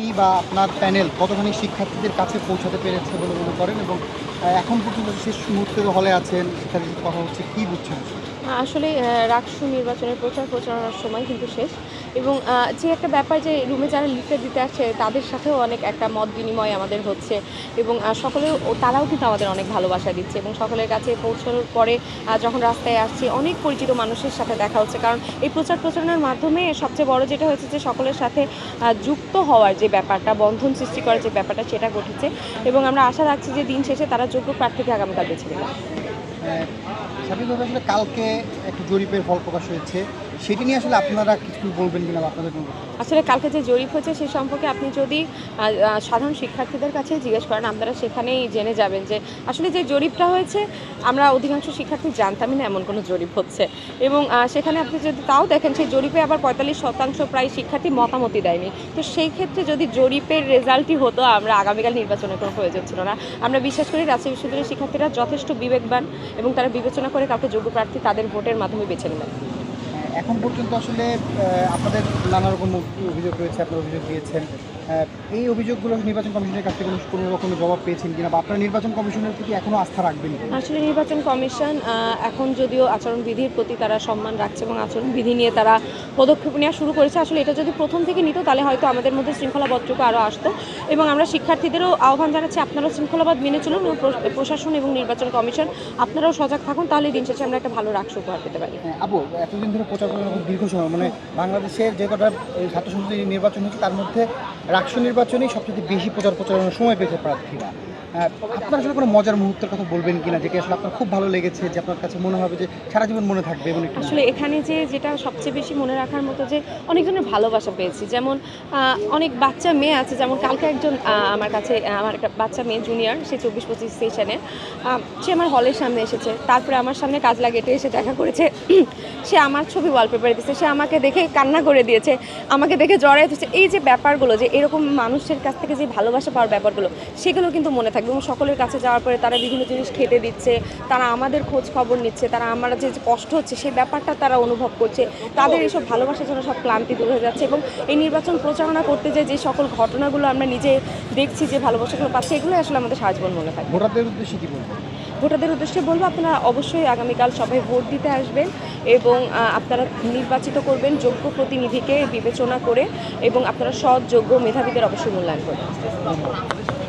আপনি বা আপনার প্যানেল কতখানি শিক্ষার্থীদের কাছে পৌঁছাতে পেরেছে বলে মনে করেন? এবং এখন পর্যন্ত শেষ মুহূর্তে হলে আছেন শিক্ষার্থীদের কথা হচ্ছে, কী বুঝছেন? আসলে রাকসু নির্বাচনের প্রচার প্রচারণার সময় কিন্তু শেষ। এবং যে একটা ব্যাপার যে রুমে যারা লিফলেট দিতে আসছে তাদের সাথেও অনেক একটা মত বিনিময় আমাদের হচ্ছে। এবং আহ, সকলে তারাও কিন্তু আমাদের অনেক ভালোবাসা দিচ্ছে। এবং সকলের কাছে পৌঁছানোর পরে যখন রাস্তায় আসছি অনেক পরিচিত মানুষের সাথে দেখা হচ্ছে। কারণ এই প্রচার প্রচারণার মাধ্যমে সবচেয়ে বড় যেটা হয়েছে যে সকলের সাথে যুক্ত হওয়ার যে ব্যাপারটা বন্ধন সৃষ্টি করার যে ব্যাপারটা সেটা ঘটেছে। এবং আমরা আশা রাখছি যে দিন শেষে তারা যোগ্য প্রার্থীকে আগামীকাল বেছে নেবে। স্বাভাবিকভাবে আসলে কালকে একটু জরিপের ফল প্রকাশ হয়েছে সেটি নিয়ে আসলে আপনারা কিছু বলবেন কিনা আপনাদের আসলে কালকে যে জরিপ হয়েছে সে সম্পর্কে আপনি যদি সাধারণ শিক্ষার্থীদের কাছে জিজ্ঞেস করেন, আপনারা সেখানেই জেনে যাবেন যে আসলে যে জরিপটা হয়েছে, আমরা অধিকাংশ শিক্ষার্থী জানতামই না এমন কোনো জরিপ হচ্ছে। এবং সেখানে আপনি যদি তাও দেখেন, সেই জরিপে আবার পঁয়তাল্লিশ শতাংশ প্রায় শিক্ষার্থী মতামতই দেয়নি। তো সেই ক্ষেত্রে যদি জরিপের রেজাল্টই হতো, আমরা আগামীকাল নির্বাচনের কোনো প্রয়োজন ছিল না। আমরা বিশ্বাস করি রাজশাহী বিশ্ববিদ্যালয়ের শিক্ষার্থীরা যথেষ্ট বিবেকবান এবং তারা বিবেচনা করে কাউকে যোগ্য প্রার্থী তাদের ভোটের মাধ্যমে বেছে নেবেন এখন পর্যন্ত আসলে আপনাদের নানা রকম অভিযোগ রয়েছে আপনারা অভিযোগ দিয়েছেন। এই অভিযোগগুলো নির্বাচন কমিশনের কাছ থেকে কোনো- রকমের জবাব পেয়েছেন কিনা বা আপনারা নির্বাচন কমিশনের প্রতি এখনও আস্থা রাখবেন আসলে নির্বাচন কমিশন এখন যদিও আচরণবিধির প্রতি তারা সম্মান রাখছে এবং আচরণবিধি নিয়ে তারা পদক্ষেপ নেওয়া শুরু করেছে আসলে এটা যদি প্রথম থেকে নিত তাহলে হয়তো আমাদের মধ্যে শৃঙ্খলাবদ্ধটুকু আরও আসতো। এবং আমরা শিক্ষার্থীদেরও আহ্বান জানাচ্ছি আপনারাও শৃঙ্খলাবাদ মেনে চলুন এবং প্রশাসন এবং নির্বাচন কমিশন আপনারাও সজাগ থাকুন তাহলে দিন শেষে আমরা একটা ভালো রাক্ষ উপহার পেতে পারি। হ্যাঁ, আপু এতদিন ধরে প্রচার প্রচারণা খুব দীর্ঘ সময় মানে বাংলাদেশের যে কটা ছাত্র সংসদ নির্বাচন হচ্ছে তার মধ্যে রাষ্ট্র নির্বাচনেই সবচেয়ে বেশি প্রচার প্রচারণার সময় পেয়েছে প্রার্থীরা। আপনার আসলে কোনো মজার মুহূর্তের কথা বলবেন কিনা, যেটা আসলে আপনার খুব ভালো লেগেছে, যে আপনার কাছে মনে হবে যে সারা জীবন মনে থাকবে একটু আসলে এখানে যে যেটা সবচেয়ে বেশি মনে রাখার মতো যে অনেকজনের ভালোবাসা পেয়েছি। যেমন অনেক বাচ্চা মেয়ে আছে, যেমন কালকে একজন আমার কাছে আমার একটা বাচ্চা মেয়ে জুনিয়র সে চব্বিশ পঁচিশ সেশনে সে আমার হলের সামনে এসেছে। তারপরে আমার সামনে কাজ লাগিয়ে এসে দেখা করেছে। সে আমার ছবি ওয়ালপেপারে দিয়েছে সে আমাকে দেখে কান্না করে দিয়েছে, আমাকে দেখে জড়াই দিচ্ছে এই যে ব্যাপারগুলো, যে এরকম মানুষের কাছ থেকে যে ভালোবাসা পাওয়ার ব্যাপারগুলো, সেগুলো কিন্তু মনে থাকবে এবং সকলের কাছে যাওয়ার পরে তারা বিভিন্ন জিনিস খেতে দিচ্ছে, তারা আমাদের খোঁজ খবর নিচ্ছে, তারা আমরা যে কষ্ট হচ্ছে সেই ব্যাপারটা তারা অনুভব করছে। তাদের এইসব ভালোবাসার জন্য সব ক্লান্তি দূর হয়ে যাচ্ছে এবং এই নির্বাচন প্রচারণা করতে যে যে সকল ঘটনাগুলো আমরা নিজে দেখছি, যে ভালোবাসাগুলো পাচ্ছি এগুলো আসলে আমাদের সারা জীবন মনে থাকবে। ভোটারদের উদ্দেশ্যে কি বলবেন? ভোটারদের উদ্দেশ্যে বলব, আপনারা অবশ্যই আগামীকাল সবাই ভোট দিতে আসবেন এবং আপনারা নির্বাচিত করবেন যোগ্য প্রতিনিধিকে বিবেচনা করে এবং আপনারা সৎ, যোগ্য মেধাবীদের অবশ্যই মূল্যায়ন করবেন।